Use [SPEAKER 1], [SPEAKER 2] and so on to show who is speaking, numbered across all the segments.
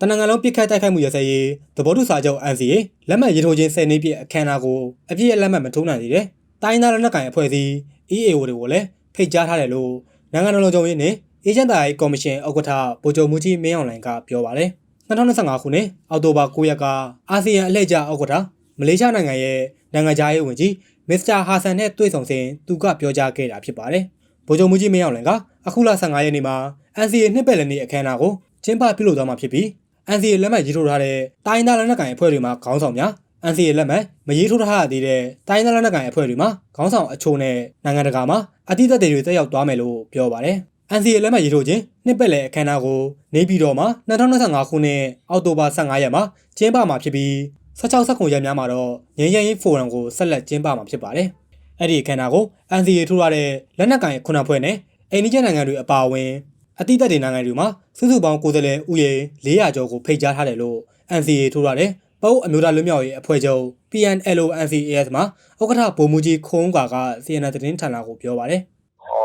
[SPEAKER 1] တနင်္ဂနွေလုံးပြစ်ခတ်တိုက်ခိုက်မှုရစရေးသဘောတူစာချုပ် NCA လက်မှတ်ရေးထိုးခြင်း10နှစ်ပြည့်အခမ်းအနားကိုအပြည့်အလက်မှတ်မထိုးနိုင်သေးတဲ့တိုင်းသားလက်နက်ကိုင်အဖွဲ့အစည်း EAO တွေကိုလည်းဖိတ်ကြားထားတယ်လို့နိုင်ငံတော်လုံခြုံရေးနဲ့အေဂျင့်တိုင်းကော်မရှင်ဥက္ကဋ္ဌဗိုလ်ချုပ်မူကြီးမင်းအောင်လှိုင်ကပြောပါတယ်2025ခုနှစ်အောက်တိုဘာ9ရက်ကအာဆီယံအလှည့်ကျဥက္ကဋ္ဌမလေးရှားနိုင်ငံရဲ့နိုင်ငံခြားရေးဝန်ကြီးမစ္စတာဟာဆန်နဲ့တွေ့ဆုံစဉ်သူကပြောကြားခဲ့တာဖြစ်ပါတယ်ဗိုလ်ချုပ်မူကြီးမင်းအောင်လှိုင်ကအခုလ15ရက်နေ့မှာ NCA နှစ်ပတ်လည်နေ့အခမ်းအနားကိုကျင်းပပြုလုပ်သွားမှာဖြစ်ပြီး NCA လက်မှတ်ရေးထိုးထားတဲ့တိုင်းဒေသလက်နက်ကိုင်အဖွဲ့တွေမှာခေါင်းဆောင်များ NCA လက်မှတ်မရေးထိုးထားသေးတဲ့တိုင်းဒေသလက်နက်ကိုင်အဖွဲ့တွေမှာခေါင်းဆောင်အချို့နဲ့နိုင်ငံတကာမှာအတိအသက်တွေတက်ရောက်သွားမယ်လို့ပြောပါတယ်။ NCA လက်မှတ်ရေးထိုးခြင်းနှစ်ပတ်လည်အခမ်းအနားကိုနေပြည်တော်မှာ2025ခုနှစ်အောက်တိုဘာ15ရက်မှာကျင်းပမှာဖြစ်ပြီး16ဆက်ခုရက်များမှာတော့ငင်းရင်ရေးဖိုရမ်ကိုဆက်လက်ကျင်းပမှာဖြစ်ပါတယ်။အဲ့ဒီအခမ်းအနားကို NCA ထိုးထားတဲ့လက်နက်ကိုင်ခုနှစ်ဖွဲ့နဲ့အိန္ဒိယနိုင်ငံတွေအပါအဝင် အတိအသက်တွေနိုင်ငံတွေမှာစုစုပေါင်းကိုယ်စားလှယ်ဥယျာဉ်400ကျော်ကိုဖိတ်ကြားထားတယ်လို့ NCA ထိုးထားတဲ့ပုတ်အမျိုးသားလွတ်မြောက်ရေးအဖွဲ့ချုပ် PNLO NCAS မှာဥက္ကဋ္ဌဗိုလ်မှူးကြီးခုံးကာက CNN သတင်းဌာနကိုပြောပါတယ်
[SPEAKER 2] อ๋อ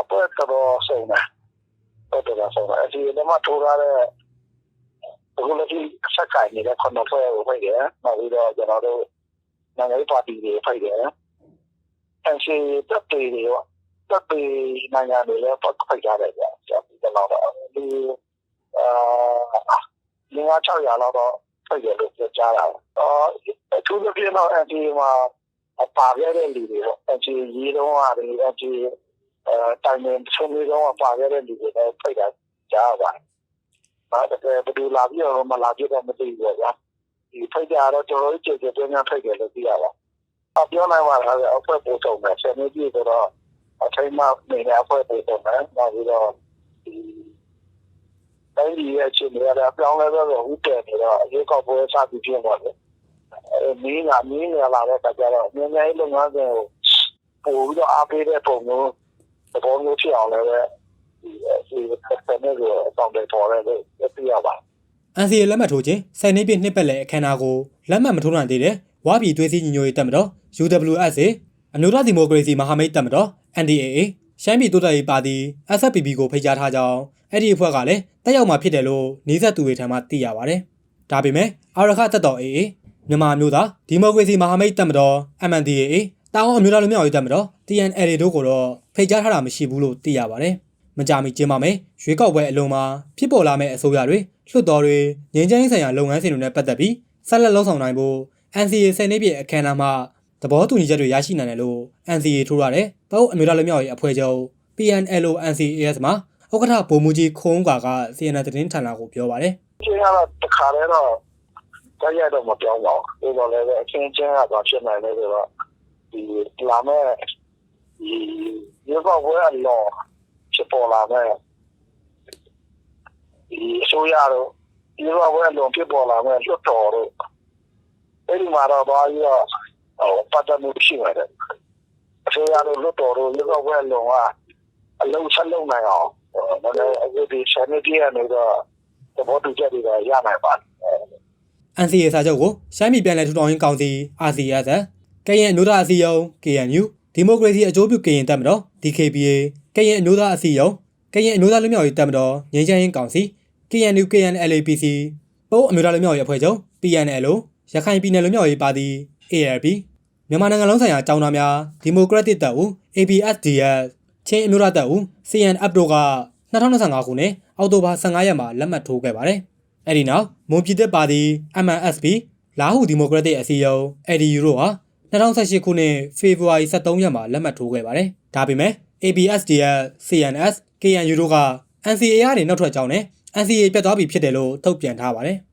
[SPEAKER 2] အပွဲတော်ဆုံးတယ်တော်တော်ဆုံးတယ်အဒီလည်းမထိုးရတဲ့အခုလည်းဒီဆက်ကိုင်နေတဲ့ခဏဖွဲကိုဖိတ်တယ်နောက်ပြီးတော့ကျွန်တော်တို့နိုင်ငံရေးပါတီတွေဖိတ်တယ်အစီတပ်တွေရော တပ်တွေနိုင်ငံတွေလည်းပတ်ဖိတ်ကြတယ်ကြာကျွန်တော်တော့ဒီအာလင်းအား600လောက်တော့ဖိတ်တယ်လို့ပြောကြတာအော်အထူးသဖြင့်တော့အဒီမှာပါခဲ့တဲ့လူတွေပေါ့အကြည့်ရေးတော့ရတယ်အကြည့်အဲတိုင်ပင်ဆုံးလေးတော့ပါခဲ့တဲ့လူတွေလည်းဖိတ်တာကြားပါတယ်။ဒါတကယ်ဘယ်လိုလာပြီးတော့မလာပြတော့မသိဘူးဗျာ။ဒီဖိတ်ကြတော့ကျွန်တော်တို့ကြည့်ကြတဲ့ညဖိတ်တယ်လို့သိရပါ။အပြောနိုင်ပါလားအဖွဲ့ပို့ဆုံးမယ်ဆယ်နှစ်ပြည့်တော့ အထိုင်မှနေတဲ့အဖွဲ့ပို့ဆုံးမယ်။နောက်ပြီးတော့ဒီတိုင်းပြည်ရဲ့အခြေအနေကအပြောင်းလဲတော့ဥတည်နေတော့အရေးကောက်ပွဲစပြီးပြင်ပါလေ။မင်းကမင်းရလာတဲ့အခါကျတော့အများကြီးလုပ်ငန်းစဉ်ကိုပို့ပြီးတော့အားပေးတဲ့ပုံမျိုးသဘောမျိုးဖြစ်အောင်လည်းပဲဒီဒီပတ်သက်နေတော့အဆောင်တွေပေါ်တယ်လို့သိရပါတယ်။
[SPEAKER 1] NCA လက်မှတ်ထိုးခြင်း10နှစ်ပြည့်နှစ်ပတ်လည်အခမ်းအနားကိုလက်မှတ်မထိုးနိုင်သေးတဲ့ဝါပြည်သွေးစည်းညီညွတ်ရေးတပ်မတော် UWSA အမျိုးသားဒီမိုကရေစီမဟာမိတ်တပ်မတော် NDAA ရှမ်းပြည်တိုးတက်ရေးပါတီ SFPP ကိုဖိတ်ကြားထားကြောင်းအဲ့ဒီအဖွဲ့ကလည်းတက်ရောက်မှာဖြစ်တယ်လို့နေဆက်သူတွေထံမှသိရပါတယ်။ဒါပေမဲ့အာရခတပ်တော် AA မြန်မာမျိုးသားဒီမိုကရေစီမဟာမိတ်တပ်မတော် MNDAA တာဝန်အမျိုးသားလူမျိုးရေးတပ်မတော် TNLA တို့ကိုတော့ဖိတ်ကြားထားတာမရှိဘူးလို့သိရပါတယ်။မကြမီကျင်းပမယ်ရွေးကောက်ပွဲအလုံးမှာဖြစ်ပေါ်လာမယ့်အစိုးရတွေလွှတ်တော်တွေငြိမ်းချမ်းရေးဆိုင်ရာလုပ်ငန်းစဉ်တွေနဲ့ပတ်သက်ပြီးဆက်လက်လှုပ်ဆောင်နိုင်ဖို့ NCA 10နှစ်ပြည့်အခမ်းအနားမှာ သဘောတူညီချက်တွေရရှိနိုင်တယ်လို့ NCA ထိုးရတဲ့ပုတ်အမျိုးသားလူမျိုးရေးအဖွဲ့ချုပ် PNLO NCAS မှာဥက္ကဋ္ဌဗိုလ်မှူးကြီးခုံးကာက CNN သတင်းဌာနကိုပြောပါတယ်။
[SPEAKER 2] ကျင်းကတော့တခါတည်းတော့ကြားရတော့မပြောင်းပါဘူး။ဒါတော့လည်းအချင်းချင်းကတော့ဖြစ်နိုင်တယ်ဆိုတော့ဒီလာမဲ့ဒီရေကောက်ပွဲအလောဖြစ်ပေါ်လာမဲ့ဒီအစိုးရတော့ဒီကောက်ပွဲအလောဖြစ်ပေါ်လာမဲ့လွတ်တော်တို့အဲ့ဒီမှာတော့ဘာကြီးတော့ဟို ပတ်သက်မှုရှိနေတယ်။အစိုးရတို့လွတ်တော်တို့ရေကောက်ပွဲအလောကအလုံးဆက်လုံးနိုင်အောင်ဟိုလည်းအခုဒီဆန်နေပြရနေတော့သဘောတူချက်တွေတော့ရနိုင်ပါတယ်။
[SPEAKER 1] NCA စာချုပ်ကိုရှမ်းပြည်ပြည်နယ်ထူထောင်ရေးကောင်စီ RCS ကရင်အမျိုးသားအစည်းအရုံး KNU ဒီမိုကရေစီအကျိုးပြုကရင်တပ်မတော် DKBA ကရင်အမျိုးသားအစည်းအရုံးကရင်အမျိုးသားလူမျိုးရေးတပ်မတော်ငြိမ်းချမ်းရေးကောင်စီ KNU KNLAPC ပို့အမျိုးသားလူမျိုးရေးအဖွဲ့ချုပ် PNLO ရခိုင်ပြည်နယ်လူမျိုးရေးပါတီ ARP မြန်မာနိုင်ငံလုံးဆိုင်ရာတောင်းသားများဒီမိုကရက်တစ်တပ်ဦး ABSDF ချင်းအမျိုးသားတပ်ဦး CNF တို့က2025ခုနှစ်အောက်တိုဘာ15ရက်မှာလက်မှတ်ထိုးခဲ့ပါတယ်။အဲဒီနောက်မွန်ပြည်သက်ပါတီ MNSP လာဟုဒီမိုကရက်တစ်အစည်းအရုံး ADU တို့ဟာ2018ခုနှစ်ဖေဖော်ဝါရီ23ရက်မှာလက်မှတ်ထိုးခဲ့ပါတယ်။ဒါပေမဲ့ ABSDF, CNS, KNU တို့က NCA ကနေနောက်ထွက်ကြောင်းနဲ့ NCA ပြတ်သွားပြီဖြစ်တယ်လို့ထုတ်ပြန်ထားပါတယ်။